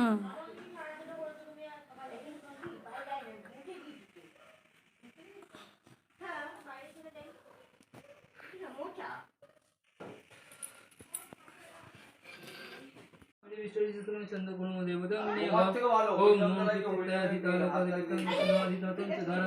হুম। দক্ষিণ গঙ্গে সাই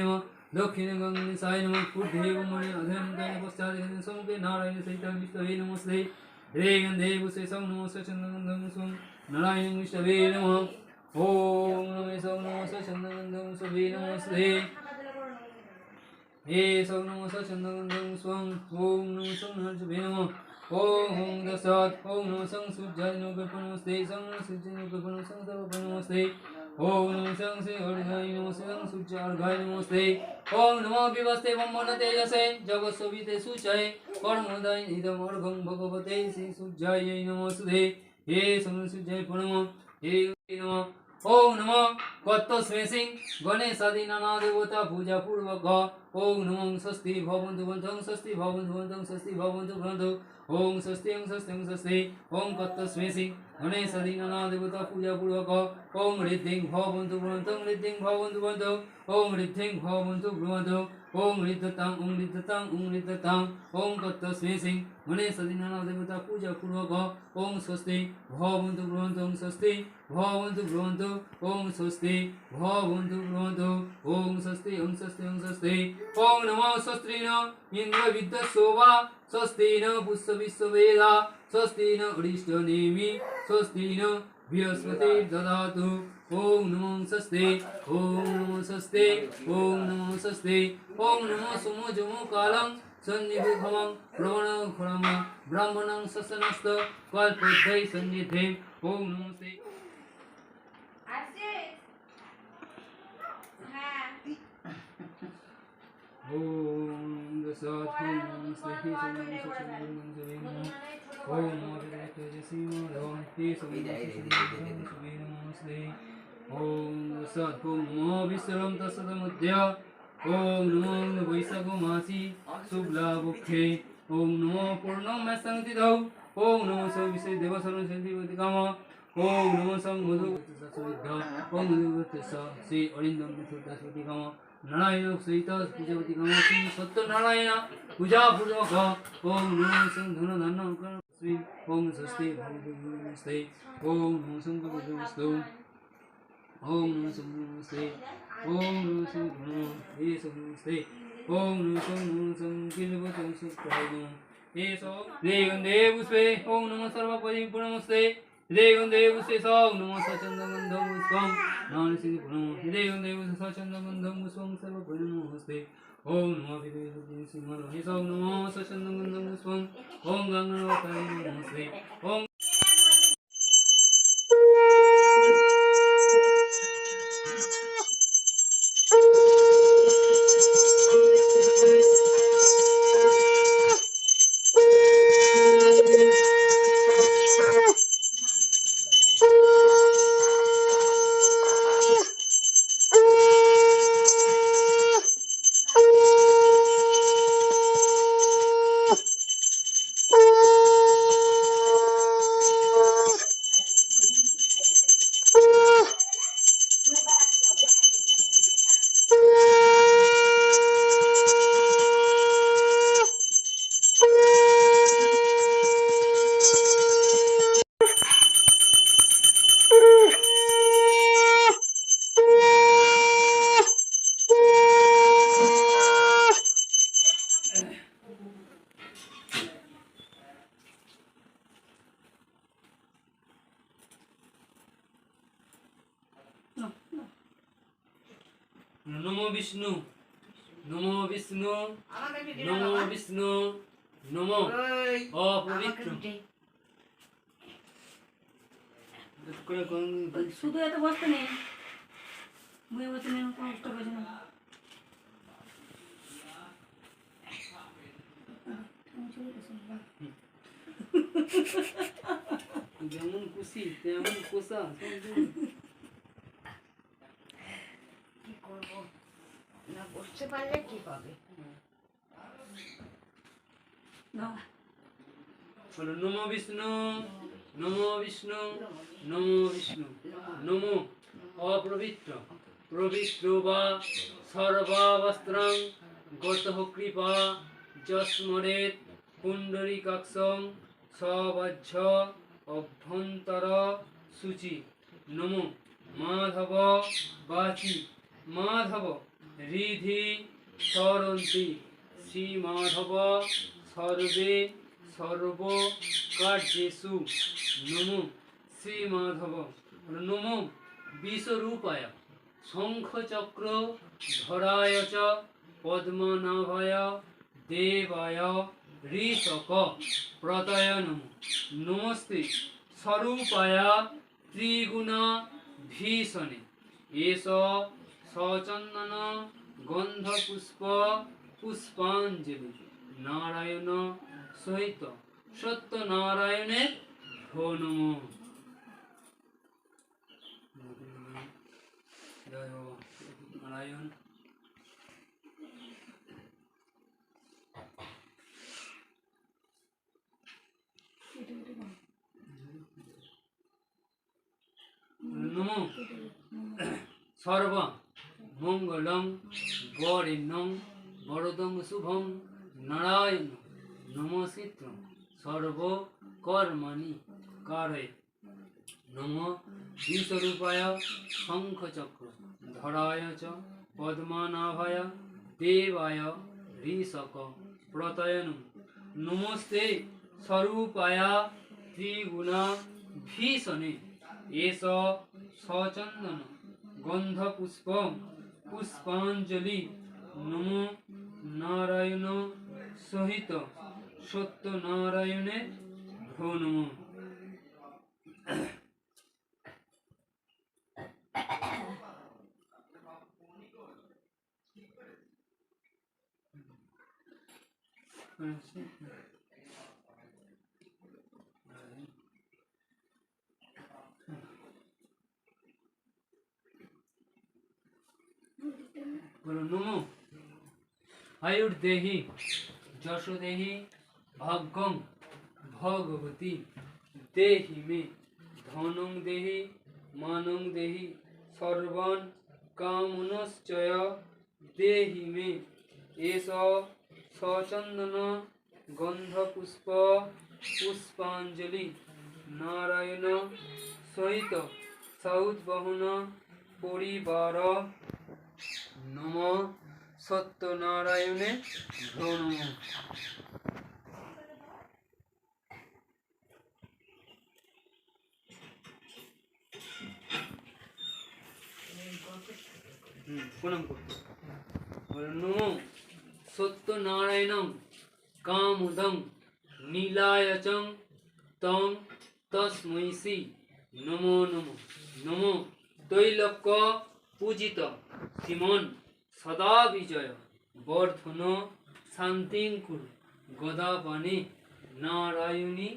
নম दक्षिण गंगे साय नम बुद्धे मणि अधनंदय पश्चात समुखे नारायण सहित विष्णवे नमस्ते रे गंधे पुष्पे सौ नमो स्वचंदगंधम स्वं नारायण विष्णवे नमः ओम नमे सौ नमो स्वचंदगंधम स्ववे नमस्ते हे सौ नमो स्वचंदगंधम स्वं ओम नमो सौ नमः नमः ॐ दशात् ॐ नमः सं सूर्याय नमस्ते सं सूर्याय सं सर्वभै नमस्ते ॐ नमः सं श्री हरिघाय नमस्ते सं सूर्यार्घाय नमस्ते ॐ नमो विवस्ते ब्रह्मण तेजसे जगत्सविते सुचये कर्मोदय इदमर्घं भगवते श्री सूर्याय नमस्ते हे सं सूर्याय प्रणमः हे नमः ওম নম গত্ত স্মেসিং গণেশ আদিনা দেবতা পূজা পূর্বক ওম নম স্বস্তি ভবন্তু বন্ধং স্বস্তি ভবন্তু বন্ধং স্বস্তি ভবন্তু গ্রন্থ ওম স্বস্তি ওম স্বস্তি ওম স্বস্তি। ওম কত্ত স্মেসিং গণেশ আদিনা দেবতা পূজা পূর্বক ওম ঋদ্ধিং বন্ধু ব্রুবন্ত ঋদ্ধিং ভবন্তু ব্রুবন্ত ওম ঋদ্ধিং বন্ধু ব্রুবন্ত ওম ঋদ্ধতাং ওম ঋদ্ধতাং ওম ঋদ্ধতাং ওম তত্তস্মে সিং মনে সদিনানা দেবতা পূজা পূর্বক, ওম স্বস্তি বন্ধু ব্রুবন্ত ওম স্বস্তি বন্ধু ব্রুবন্ত ওম স্বস্তি ভবন্তু বন্ধু ওম স্বস্তি ওম স্বস্তি ওম স্বস্তি। ওম নমো স্বস্তিন ইন্দ্র বিদ্যা শোভা স্বস্তিন পুষ্প বিশ্ববেদা স্বস্তিন অরিষ্ট নেমি স্বস্তিন बृहस्पति ददातु ओम नमो सस्ते ओम नमो सस्ते ओम नमो सस्ते ओम नमो सुमो जमो कालम सन्निभुखमं प्रवण खुरम ब्राह्मण ससनस्त कल्पोद्धै सन्निधे ओम नमो से ओम दशात्मं सहि सन्निधे ওম নমঃ তেজসী লভন্তি সুবিধাই ওম সৎ ওম মো বিশ্রম তসদ মধ্য ওম নমো বৈশাখ মাসি শুভলা বুক্ষে ওম নমো পূর্ণমে সংতি দৌ ওম নমো সৌ বিশ্ব দেব সর্ব সিদ্ধি কাম ওম নমো সং মধু সুবিদ্ধ ওম মধু শ্রী অরিন্দম দাসবতী কাম নারায়ণ সহিত পূজাবতী কাম শ্রী সত্য নারায়ণ পূজা श्री ओम स्वस्ति नमस्ते ओम नम सुम नमस्ते ओम नम सुम नमस्ते ओम नम सुम ये सुम नमस्ते ओम नम सुम नम सुम किल तुम सुम ये सो रे गंधे पुष्पे ओम नम सर्वपदि नमस्ते रे गंधे पुष्पे सौ नम सचंदगंधम पुष्पम नान सिंह प्रणम रे गंधे पुष्पे सचंदगंधम पुष्पम सर्वपदि नमस्ते ओम नमः विदेवदेव सिंहलो सौ नमः सचन्दगन्धं पुष्पं ओम गङ्गणवताय नमस्ते ओम নমো বিষ্ণু নমো বিষ্ণু নমো বিষ্ণু নম। অপবিত্র শুধু এত বসতে নেই। বয়ে বসতে নেই কষ্ট করছে না। যেমন খুশি তেমন কোষা কি করব না বসতে পারলে কি পাবে? বলো নম বিষ্ণু নম বিষ্ণু নম বিষ্ণু নম। অপবিত্র পবিত্র বা সর্বাবস্ত্রং গত কৃপা যস্মরেত পুণ্ডরীকাক্ষং সবজ্জ অভ্যন্তর সূচি। নম। মাধব বাচি। মাধব। হৃধি সরন্তি শ্রী মাধব সর্বে সর্ব কার্যেষু। নম শ্রী মাধব নম বিশ্বরূপায়। শঙ্খচক্র ধরায় চ পদ্মনাভায়। দেবায় ঋষক প্রতয় নম। নমস্তে। স্বরূপায় ত্রিগুণ ভীষণে এষ সচন্দন গন্ধ পুষ্প পুষ্পাঞ্জলি। নারায়ণ সহিত সত্য নারায়ণের জয় নারায়ণ। নম। সর্ব। মঙ্গলং বরেণ্যং বরদং শুভং নারায়ণ নমস্কৃত্য সর্ব কর্মাণি কারে নম বিশ্বরূপায় শঙ্খচক্র, ধরায় চ পদ্মনাভায় দেবায় ঋষক প্রতয়ন নমস্তে স্বরূপায় ত্রিগুণ ভীষণে। এষ সচন্দন গন্ধপুষ্প পুষ্পাঞ্জলি নম নারায়ণ সহিত সত্যনারায়ণের ভো নম। বলো নমো। আয়ুর্দেহি যশোদেহি ভাগ্যং ভগবতী। দেহি মে, ধনং দেহি, মানং দেহি, সর্বান কামনশ্চয়। দেহি মে এষ সচন্দন গন্ধপুষ্প, পুষ্পাঞ্জলি। নারায়ণ সহিত সৌদ্বহন পরিবার। নম সত্যনারায়ণে ভো নম। হুম, প্রণাম করতে। নম সত্যনারায়ণং কামুদং নীলায়চং তং তস্मै শ্রী নমো নমো। নমো। তৈলক্য পূজিত শ্রীমন সদা বিজয় বর্ধন শান্তিং কুরু গদাপানে নারায়ণী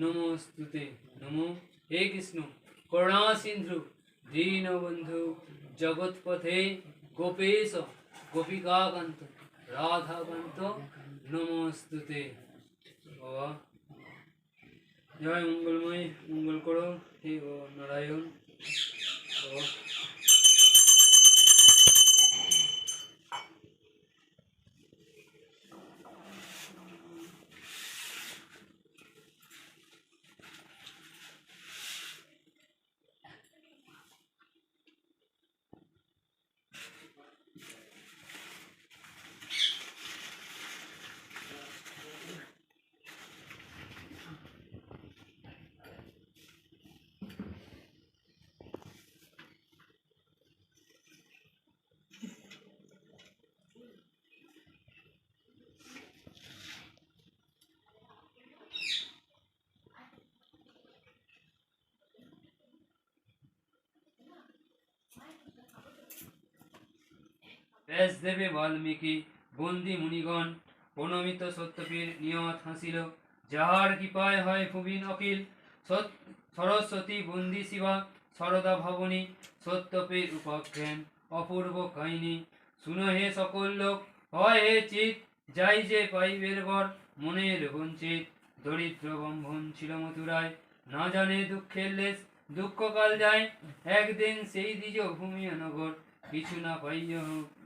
নমস্তুতে নমো হে কৃষ্ণ করুণা সিন্ধু দীনবন্ধু জগৎপথে গোপেশ গোপিকাকান্ত রাধাকান্ত নমস্তুতে বাবা জয় মঙ্গলময় মঙ্গল করো হে ও নারায়ণ বাবা ব্যাস দেবে বাল্মীকি, বন্দি মুনিগণ, প্রণমিত সত্যপীর নিয়ত হাসিল। যাহার কৃপায় হয় ভুবিন সৎ- সরস্বতী বন্দি শিবা, সরদা ভবনী, সত্যপীর উপাখ্যান অপূর্ব কাহিনী। শুনো হে সকল লোক, হয় হে চিত, যাই যে পাইবের বর, মনের বঞ্চিত, দরিদ্র বম্ভন ছিল মথুরায়। না জানে দুঃখের লেশ, দুঃখকাল যায়, একদিন সেই দ্বিজ ভূমিয়া নগর কিছু না পাইয়া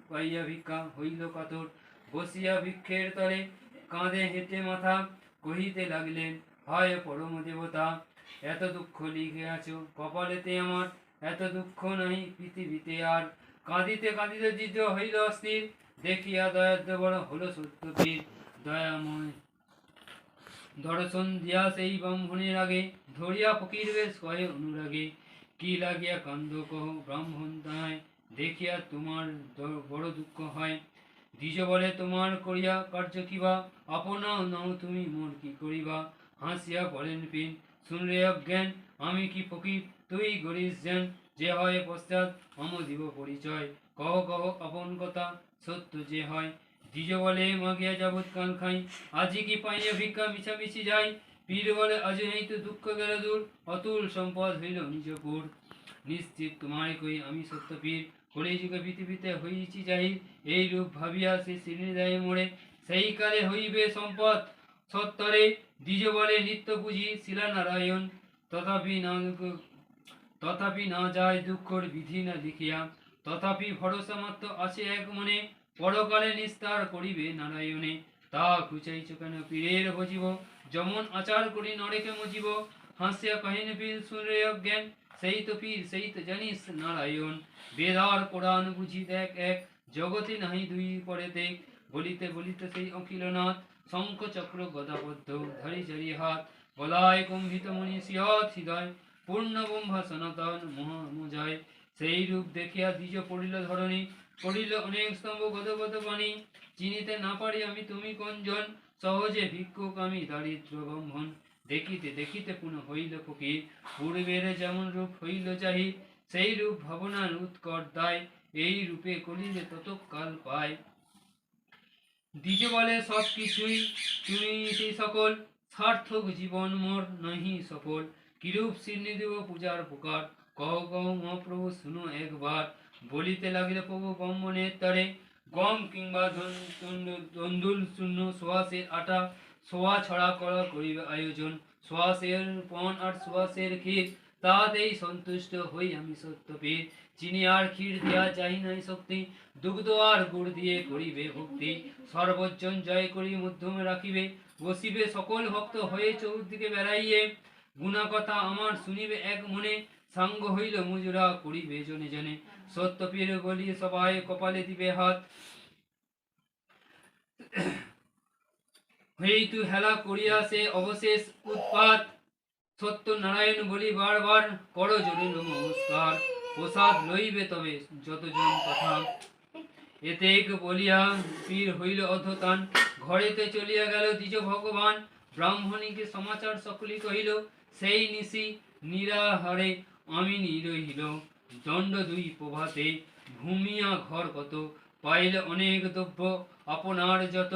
পাইয়া ভিক্ষা হইল কাতর বসিয়া কাঁধে হেঁটে মাথা কহিতে হায় পরম দেবতা, এত দুঃখ কপালেতে আমার এত দুঃখ নাই, পৃথিবীতে আর। কাঁদিতে কাঁদিতে হইল অস্থির, দেখিয়া বড় হলো দয়াময়। দর্শন দিয়া সেই ব্রাহ্মণের আগে, ধরিয়া ফকির বেশ কয়ে অনুরাগে। কি লাগিয়া কান্দ কহ ব্রাহ্মণ তাহায়? দেখিয়া তোমার বড় দুঃখ হয়। দ্বিজ বলে, তোমার করিয়া কার্য কিবা আপনাও নাও তুমি মোর কি করিবা? হাসিয়া বলেন পিন শুনলে অজ্ঞান, আমি কি ফকির? তুই গরিস যেন যে হয় পশ্চাৎ মম দিব পরিচয়। কহ কহ, আপন কথা, সত্য যে হয়। দ্বিজ বলে, মাগিয়া যাবৎ কান খাই। আজি কি পাইয়া ভিক্ষা মিছামিছি যাই? পীর বলে, আজ এই তো দুঃখ গেল দূর। অতুল সম্পদ হইল নিজ নিজপুর নিশ্চিত তোমায় কই আমি সত্য পীর। কলি যুগে পৃথিবীতে হইছি যাই, এই রূপ ভাবিয়া সে মোড়ে। সেই কালে হইবে সম্পদ। সত্তরে দ্বিজ বলে নিত্য পুঁজি, শিলানারায়ণ। তথাপি না তথাপি না যায় দুঃখর বিধি না লিখিয়া তথাপি ভরসা মাত্র আছে এক মনে, পরকালে নিস্তার করিবে নারায়ণে। তা খুচাইছ কেন? পীরের ভজিব যেমন আচার করি নরেকে মজিব। হাসিয়া কাহিনী পীর শুনরে অজ্ঞান। সেই তো পীর সেই তো জানিস নারায়ণ বেদার কোরআন বুঝি দেখ এক জগতে নাহি দুই পরে দেখ বলিতে বলিতে সেই অখিলনাথ গদাবদ্ধ ধরি চরি হাত বলায় কুম্ভিত হৃদয় পূর্ণ সনাতন মহামজয় সেই রূপ দেখিয়া দ্বিজ পড়িল ধরণী, পড়িল অনেক স্তম্ভ গদগদ বাণী। চিনিতে না পারি আমি তুমি কঞ্জন, সহজে ভিক্ষুক আমি দারিদ্র ব্রহ্মণ। দেখিতে দেখিতে পুনঃ হইল ফকির পূর্বের যেমন রূপ হইল চাহি সেই রূপ ভাবনার উৎকট দায় এই রূপে কলিলে ততকাল পায় দ্বিজ বলে সব কিছুই তুমি সেই সকল সার্থক জীবন মোর নহি সফল কিরূপ শ্রীনিদেব পূজার পুকার কহ কহ মহাপ্রভু শুনো একবার বলিতে লাগিল প্রভু ব্রহ্মণের তরে গম কিংবা তন্দুল শূন্য সোয়াশের আটা সোয়া ছড়া করা করিবে আয়োজন। সোয়াশের পণ আর সোয়াশের ক্ষীর তাতেই সন্তুষ্ট হই আমি সত্যপীর। চিনি আর ক্ষীর দেয়া চাই নাই শক্তি, দুগ্ধ আর গুড় দিয়ে করিবে ভক্তি। সর্বজন জয় করি মধ্যমে রাখিবে, বসিবে সকল ভক্ত হয়ে চৌদিকে বেড়াইয়ে। গুণা কথা আমার শুনিবে এক মনে, সাঙ্গ হইল মুজুরা করিবে জনে জনে। সত্যপীর বলি সবাই কপালে দিবে হাত। হেতু হেলা করিয়া সে অবশেষ উৎপাত। সত্য নারায়ণ বলি বারবার, কর জোরে নমস্কার, প্রসাদ লইবে তবে যতজন কথা এতেক বলিয়া পীর হইল অধতান। ঘরেতে চলিয়া গেল দ্বিজ ভগবান। ব্রাহ্মণীকে সমাচার সকলি কহিল, সেই নিশি নিরাহারে আমি নিরহিল। দণ্ড দুই প্রভাতে ভূমিয়া ঘর কত, পাইল অনেক দ্রব্য, আপনার যত।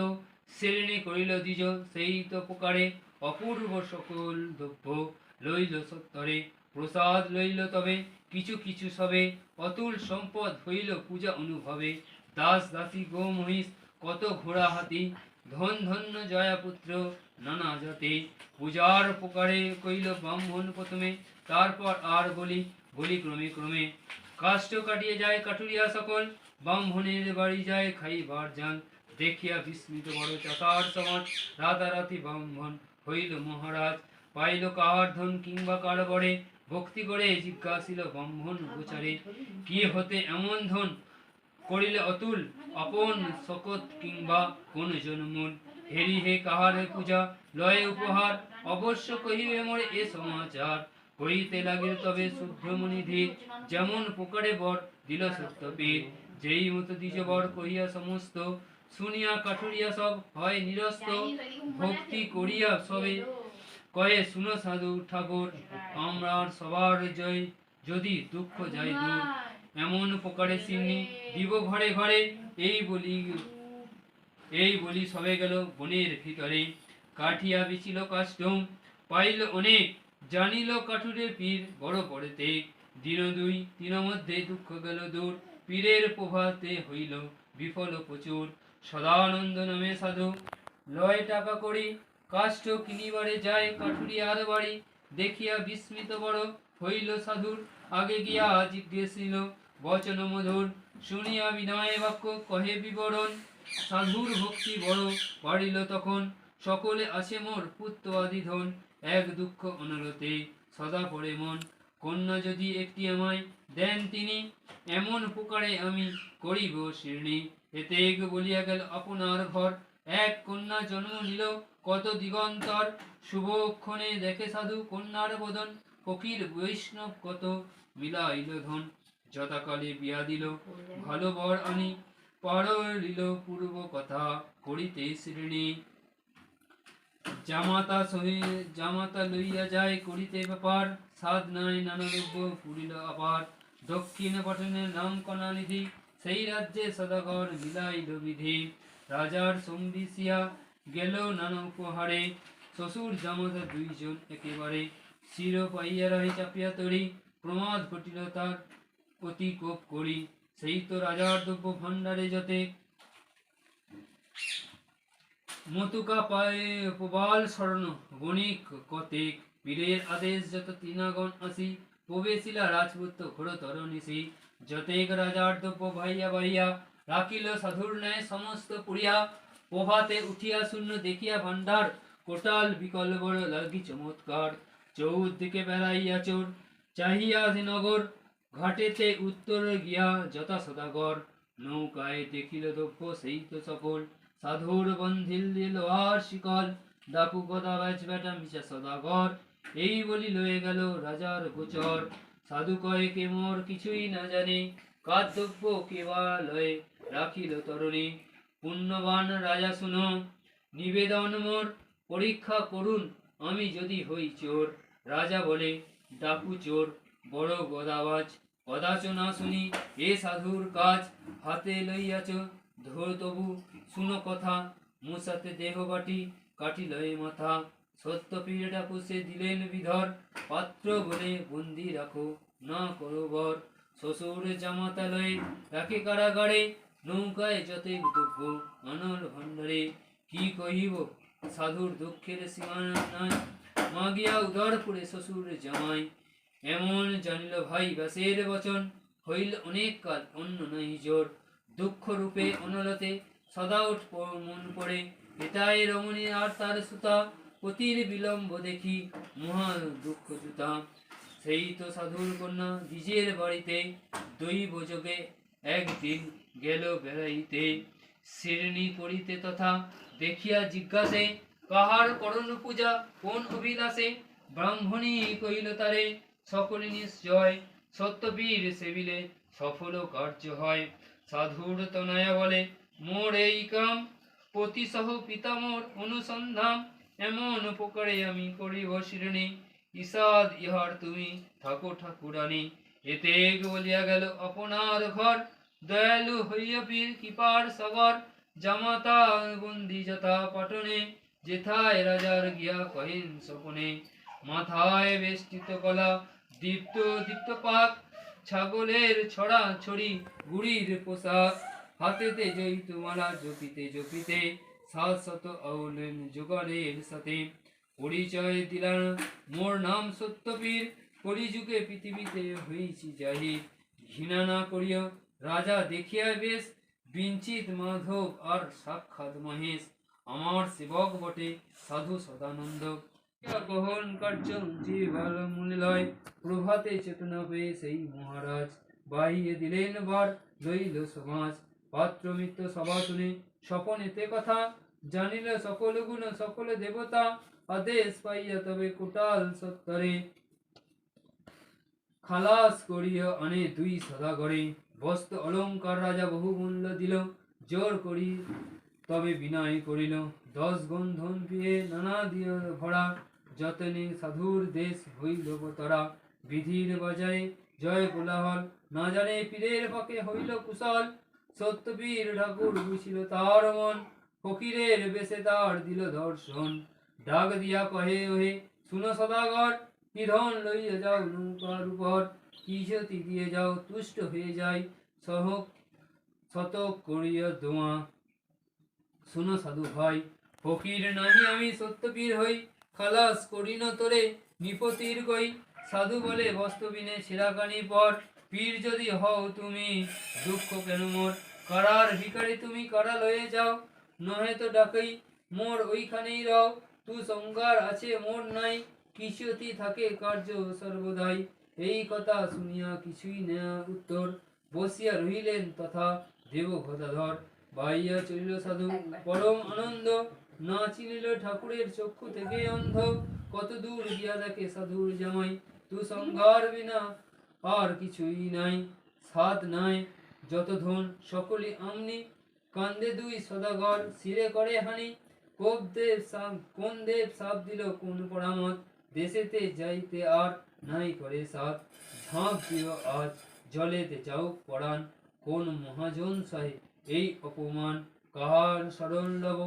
শ্রেণি করিল দ্বিজ, সেই তো প্রকারে অপূর্ব সকল দ্রব্য লইল সত্তরে। প্রসাদ লইল তবে, কিছু কিছু সবে। অতুল সম্পদ হইল পূজা অনুভবে। দাস, দাসী গো মহিষ কত ঘোড়া হাতি। ধন, ধন্য জয়া পুত্র নানা জাতে। পূজার প্রকারে কইল ব্রাহ্মণ প্রথমে, তারপর আর বলি বলি ক্রমে ক্রমে। কাষ্ট কাটিয়ে যায় কাটুরিয়া সকল, ব্রাহ্মণের বাড়ি যায় খাইবার যান দেখিয়া বিস্মিত বড় চাকার সমাজ, রাতারাতি ব্রাহ্মণ হইল মহারাজ। পাইল কাহার ধন কিংবা কার বড়ে, ভক্তি করে জিজ্ঞাসিল ব্রাহ্মণ গোচারে, কি হতে এমন ধন করিলে অতুল? আপন শকত কিংবা কোন জন্মূল? হেরি হে কাহারে পূজা? লয়ে উপহার? অবশ্য কহিবে মোরে এ সমাচার। কইতে লাগিল তবে শুভ্রমণি ধীর। যেমন পোকারে বর দিল সত্যপীর যেই মতো দ্বিজ বর কহিয়া সমস্ত শুনিয়া কাঠুরিয়া সব হয় নিরস্ত ভক্তি করিয়া সবে কয়ে শুনো সাধু ঠাকুর আমরা সবার জয় যদি দুঃখ যায় দূর। এমন প্রকারে সিন্নি দিব ঘরে ঘরে। এই বলি এই বলি সবে গেল বনের ভিতরে। কাঠিয়া বিছিল কাষ্টম পাইল অনেক। জানিল কাঠুরে পীর বড় পড়েতে দিন দুই দিন মধ্যে দুঃখ গেল দূর। পীরের প্রভাতে হইল বিফল প্রচুর। সদানন্দ নামে সাধু। লয় টাকা করি, কাষ্ঠ কিনিবারে যায় কাঠুরিয়ার বাড়ি। দেখিয়া বিস্মিত বড় হইল সাধুর, আগে গিয়া জিজ্ঞেসিল বচন মধুর, শুনিয়া বিনয় বাক্য কহে বিবরণ। সাধুর ভক্তি বড় বাড়িল তখন, সকলে আছে মোর পুত্র আদি ধন। এক দুঃখ অনলতে সদা পড়ে মন। কন্যা যদি একটি আমায় দেন তিনি, এমন প্রকারে আমি করিব শিরণি। এতে বলিয়া গেল আপনার ঘর। এক কন্যা নিল, কত দিগন্তর। শুভক্ষণে দেখে সাধু কন্যার বদন, ফকির বৈষ্ণব কত মিলাইল ধন। যথাকালে বিয়া দিল, ভালো বর আনি পূর্ব কথা করিতে শ্রেণি। জামাতা সহি, জামাতা লইয়া যায় করিতে ব্যাপার সাধ নাই নানাদ্রব্য পুরিল আবার। দক্ষিণ পটনের নাম কণা নিধি সেই রাজ্যে সদাগর মিলাইল বিধি রাজার সম্বিসিয়া গেল নানা উপহারে। শ্বশুর জামাতা দুইজন একেবারে। শির পাইয়া রহে চাপিয়া তরি। প্রমাদ ঘটিল তার অতি কোপ করি। সেই তো রাজার দ্রব্য ভাণ্ডারে যতে মতুকা পায়ে প্রবাল স্বর্ণ বণিক কতেক। পীরের আদেশ যত তৃণাগণ আসি। প্রবেশিলা রাজপুত্র ঘোরতর নিশি। যতেক রাজার দ্রব্য ভাইয়া ভাইয়া, রাখিল সাধুর ন্যায় সমস্ত পুরিয়া প্রভাতে উঠিয়া শূন্য দেখিয়া ভাণ্ডার, কোটাল বিকল বড় লাগি চমৎকার। বেড়াইয়া চোর, চাহিয়া নগর ঘাটেতে উত্তর গিয়া যথা সদাগর। নৌকায় দেখিল দ্রব্য সেই তো সকল সাধুর বন্ধিল আর শিকল ডাকু গদা ব্যাচ বেটা মিশা সদাগর। এই বলি লয়ে গেল রাজার গোচর। সাধু কয়ে কে মোর কিছুই না জানে কার্তব্য কেবা লয়ে রাখিল তরণী। পুণ্যবান রাজা শুনো, নিবেদন মোর, পরীক্ষা করুন আমি যদি হই চোর। রাজা বলে, ডাকু চোর, বড় গদাবাজ কদাচ না শুনি, এ সাধুর কাজ হাতে লইয়াছ ধর তবু, শুনো কথা মুসাতে দেহ বাটি কাটিল লয়ে মাথা। সত্য পীড়া পুষে দিলেন বিধর। পাত্র বলে বন্দি রাখো, না করো বর। শ্বশুর জামাতালয়ে রাখে কারাগারে, নৌকায় যতে দুঃখ অনল ভণ্ডারে। কি কহিব? সাধুর দুঃখের সীমানা নাই। মাগিয়া পুরে শ্বশুর জামাই। এমন জানিল ভাই ব্যাসের বচন, হইল অনেক কাল অন্য নাই জোর। দুঃখ রূপে অনলতে সদা উঠ মন পড়ে। এটাই রমণী আর তার সুতা। পতির বিলম্ব দেখি মহা দুঃখ জুতা। সেই তো সাধুর কন্যা দ্বিজের বাড়িতে দৈব যোগে একদিন গেল বেড়াইতে। শ্রেণি করিতে তথা দেখিয়া জিজ্ঞাসে, কাহার করণ পূজা, কোন অভিলাষে? ব্রাহ্মণী কহিল, তারে সকলে নিশ্চয় সত্যবীর সেবিলে সফল কার্য হয়। সাধুর তনয়া বলে, মোর এই কাম পতিসহ পিতা মোর অনুসন্ধান এমন উপকারে আমি করিব শ্রেণি। ঈষাদ ইহার তুমি থাকো ঠাকুরানী। এতে বলিয়া গেল, আপনার ঘর দয়ালু হইয়া পীর কৃপার সবর জামাতা বন্দি যথা পাটনে, যেথায় রাজার গিয়া কহিন স্বপনে। মাথায় বেষ্টিত কলা দীপ্ত দীপ্ত পাক, ছাগলের ছড়া ছড়ি, গুড়ির পোশাক। হাতেতে জৈতুমালা জপিতে জপিতে সাত শত আউলেন জোগাড়ের সাথে। পরিচয় দিলাম, মোর নাম সত্যপীর কলিযুগে পৃথিবীতে হইছি জাহির। ঘৃণা না করিয়া রাজা দেখিয়া বেশ, বিঞ্চিত মাধব আর সাক্ষাৎ মহেশ। আমার সেবক বটে সাধু সদানন্দ। গ্রহণ কার্য যে ভালো মূল্য লয় প্রভাতে চেতনা পেয়ে সেই মহারাজ। বাহিয়ে দিলেন বার, লইল সমাজ। পাত্র মিত্র সভা শুনে স্বপনেতে কথা জানিল সকল গুণ, সকল দেবতা আদেশ পাইয়া তবে কোটাল সত্তরে। খালাস করিয়া আনে দুই সদাগরে। বস্ত্র অলঙ্কার রাজা বহু মূল্য দিল, জোর করি তবে বিনয় করিল। দশ গুণ ধন পেয়ে নানা দিয়ে ভরা, যতনে সাধুর দেশ হইল তরা। বিধির বাজারে জয় কোলাহল, না জানে পীরের পক্ষে হইল কুশল। সত্যবীর ঠাকুর বুঝিল তার মন ফকিরের বেশে তার দিল দর্শন। ডাক দিয়া কহে, ওহে, শুনো সদাগর, কি ধন লইয়া যাও নৌকার উপর? কি জ্যোতি দিয়ে যাও, তুষ্ট হয়ে যায় সহ শতক করিয়া দোয়া। শুনো সাধু ভাই, ফকির নাহি আমি সত্যবীর হই, খালাস করি ন তোরে নিপতির কই সাধু বলে, বস্তবিনে ছেঁড়াকানি পর, পীর যদি হও তুমি, দুঃখ কেন মোর? কারার ভিখারি তুমি কারা লয়ে যাও নহে তো ডাকই মোর ওইখানেই রও। তু সংগার আছে মোর নাই কিসতি থাকে কার্য সর্বদাই। এই কথা শুনিয়া কিছুই নেয়া উত্তর। বসিয়া রহিলেন তথা দেব গদাধর। বাইয়া চলিল সাধু। পরম আনন্দ। না চিনিল ঠাকুরের চক্ষু থেকে অন্ধ। কত দূর গিয়া দেখে সাধুর জামাই। তু সংঘার বিনা আর কিছুই নাই সাধ নাই যত ধন সকলে আমনি। কান্দে দুই সদাগর, শিরে করে হানি। কোপ দেব সাপ, কোন দেব সাপ দিল কোন পরামত? দেশেতে যাইতে আর নাই করে সাথ ঝাঁপ দিও আজ, জলেতে যাও পড়ান কোন মহাজন সাহে এই অপমান? কাহার শরণ লব?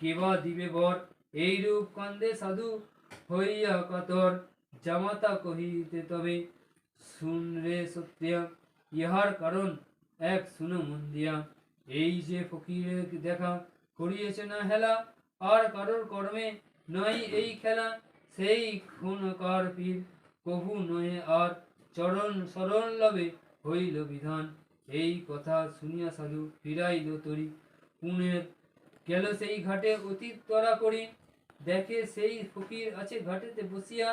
কেবা দিবে বর? এই রূপ কান্দে সাধু হইয়া কাতর। জামাতা কহিতে তবে, শুন রে সত্যা ইহার কারণ এক শুনো মন দিয়া। এই যে ফকিরের দেখা করিয়েছে না হেলা, আর কারোর কর্মে নয় এই খেলা, সেই খুন কার পীর কভু নহে আর চরণ শরণ লবে হইল বিধান। এই কথা শুনিয়া সাধু ফিরাইল তরি, পুনের গেল সেই ঘাটে অতীত তরা করি। দেখে সেই ফকির আছে ঘাটেতে বসিয়া,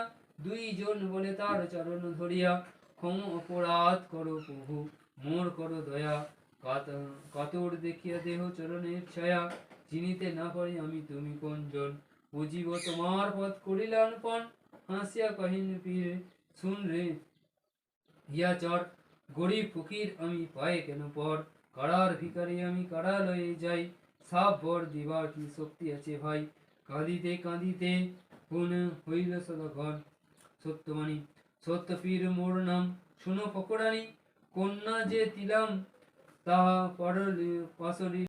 দুইজন বলে তার চরণ ধরিয়া, ক্ষম অপরাধ করো প্রভু, মোর করো দয়া। কাত- দেখিয়া দেহ চরণের চিনিতে না পারি আমি তুমি বুঝিব তোমার পথ করিলাম পণ, হাসিয়া কহিন পীর, শুন রে, ইয়া চর, গরিব ফকির আমি পায়ে কেন পর? কারার ভিকারি আমি কারা লয়ে যাই, সাপ বর দিবার কি শক্তি আছে ভাই? কাঁদিতে কাঁদিতে কোন হইল সদাগর সত্যমানি সত্য পীর মোর নাম, শুনো ফকরানি কন্যা যে তিলাম তাহা পরলি পাশরি